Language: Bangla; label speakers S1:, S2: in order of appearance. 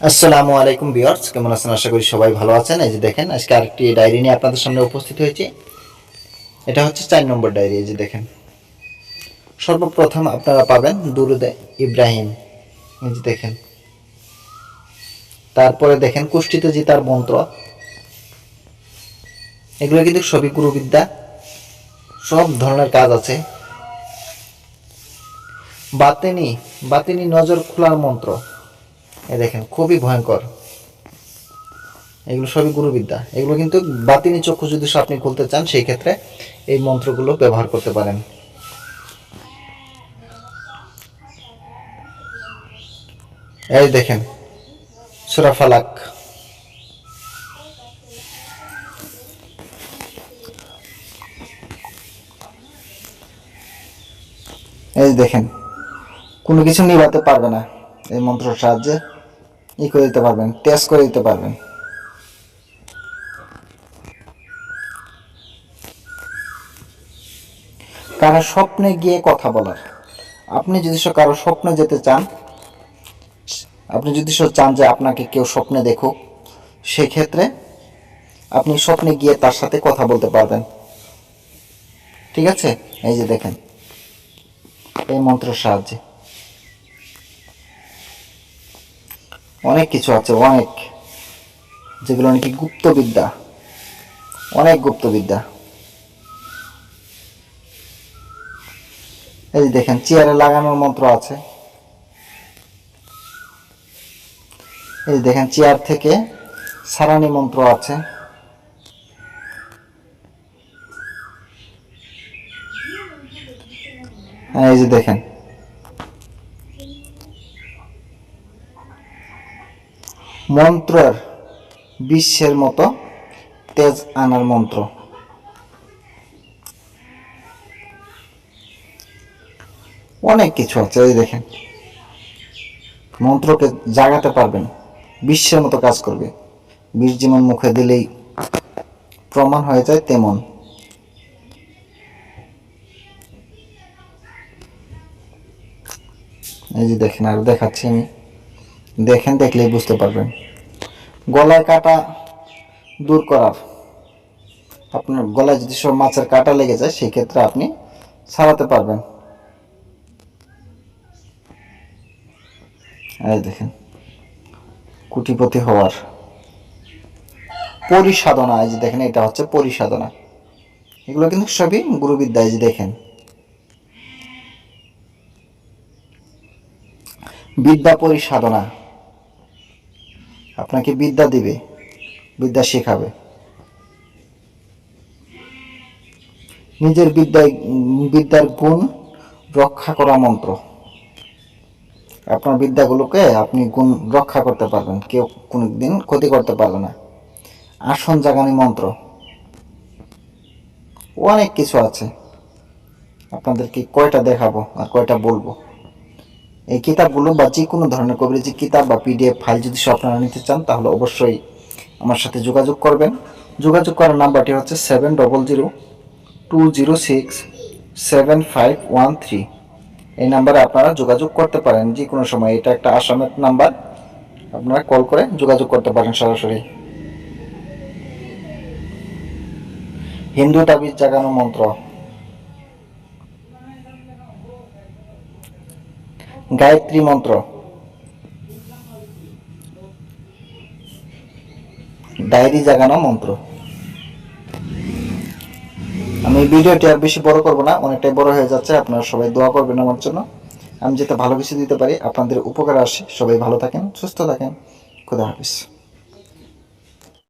S1: আসসালামু আলাইকুম বিয়ার্স কেমন আছেন? আশা করি সবাই ভালো আছেন। এই যে দেখেন, আজকে আরেকটি ডায়েরি নিয়ে আপনাদের সামনে উপস্থিত হয়েছি। এটা হচ্ছে চার নম্বর ডায়েরি, এই যে দেখেন। সর্বপ্রথম আপনারা পাবেন দুরুদে ইব্রাহিম। এই যে দেখেন। তারপরে দেখেন কুষ্টিতে জিতার মন্ত্র, এগুলো কিন্তু সবই গুরুবিদ্যা। সব ধরনের কাজ আছে। বাতেনি বাতেনি নজর খোলার মন্ত্র। দেখেন, খুবই ভয়ঙ্কর। এগুলো সবই গুরুবিদ্যা। এগুলো কিন্তু বাতিনি চক্ষু যদি আপনি খুলতে চান, সেই ক্ষেত্রে এই মন্ত্রগুলো ব্যবহার করতে পারেন। এই দেখেন, সুরা ফালাক। এই দেখেন, কোনো কিছু নিভাতে পারবে না এই মন্ত্রের সাহায্যে। ই করে দিতে পারবেন টেস্ট করে দিতে পারবেন। কারও স্বপ্নে গিয়ে কথা বলার। আপনি যদি কারও স্বপ্নে যেতে চান, আপনি যদি চান যে আপনাকে কেউ স্বপ্নে দেখুক, সেক্ষেত্রে আপনি স্বপ্নে গিয়ে তার সাথে কথা বলতে পারবেন। ঠিক আছে? এই যে দেখেন, এই মন্ত্রের সাহায্যে। অনেক কিছু আছে অনেক যেগুলো নাকি গুপ্তবিদ্যা অনেক গুপ্তবিদ্যা। এই যে দেখেন চেয়ারে লাগানোর মন্ত্র আছে। এই যে দেখেন চেয়ার থেকে সারানি মন্ত্র আছে। হ্যাঁ, এই যে দেখেন মন্ত্রের বিশ্বের মতো তেজ আনার মন্ত্র। অনেক কিছু আছে, এই দেখেন। মন্ত্রকে জাগাতে পারবেন, বিশ্বের মতো কাজ করবে। বিষ যেমন মুখে দিলেই প্রমাণ হয়ে যায়, তেমন। এই যে দেখেন, আর দেখাচ্ছি আমি। দেখেন, দেখলেই বুঝতে পারবেন। গলায় কাটা দূর করার, আপনার গলায় যদি সব মাছের কাটা লেগে যায় সেই ক্ষেত্রে আপনি সারাতে পারবেন। এই দেখেন, কুটিপতি হওয়ার পরিসাধনা, এই যে দেখেন, এটা হচ্ছে পরিসাধনা। এগুলো কিন্তু সবই গুরুবিদ্যা, এই যে দেখেন। বিদ্যা পরিসাধনা আপনাকে বিদ্যা দিবে, বিদ্যা শেখাবে। নিজের বিদ্যায়, বিদ্যার গুণ রক্ষা করা মন্ত্র। আপনার বিদ্যাগুলোকে আপনি গুণ রক্ষা করতে পারবেন, কেউ কোনোদিন ক্ষতি করতে পারবে না। আসন জাগানি মন্ত্র। অনেক কিছু আছে। আপনাদেরকে কয়টা দেখাবো আর কয়টা বলব? এই কিতাবগুলো বা যে কোনো ধরনের কবিরাজি কিতাব বা পিডিএফ ফাইল যদি সব আপনারা নিতে চান, তাহলে অবশ্যই আমার সাথে যোগাযোগ করবেন। যোগাযোগ করার নাম্বারটি হচ্ছে seven double zero two zero six seven five one three. এই নাম্বারে আপনারা যোগাযোগ করতে পারেন, যে কোনো সময়। এটা একটা আসামের নাম্বার। আপনারা কল করে যোগাযোগ করতে পারেন সরাসরি। হিন্দু তাবিজ জাগানো মন্ত্র। গায়ত্রী মন্ত্র। ডায়েরি জাগানো মন্ত্র। আমি ভিডিওটি আর বেশি বড় করব না, অনেকটাই বড় হয়ে যাচ্ছে, আপনারা সবাই দোয়া করবেন আমার জন্য। আমি যেটা ভালো কিছু দিতে পারি, আপনাদের উপকার আসে, সবাই ভালো থাকেন, সুস্থ থাকেন। খুদা হাফিজ।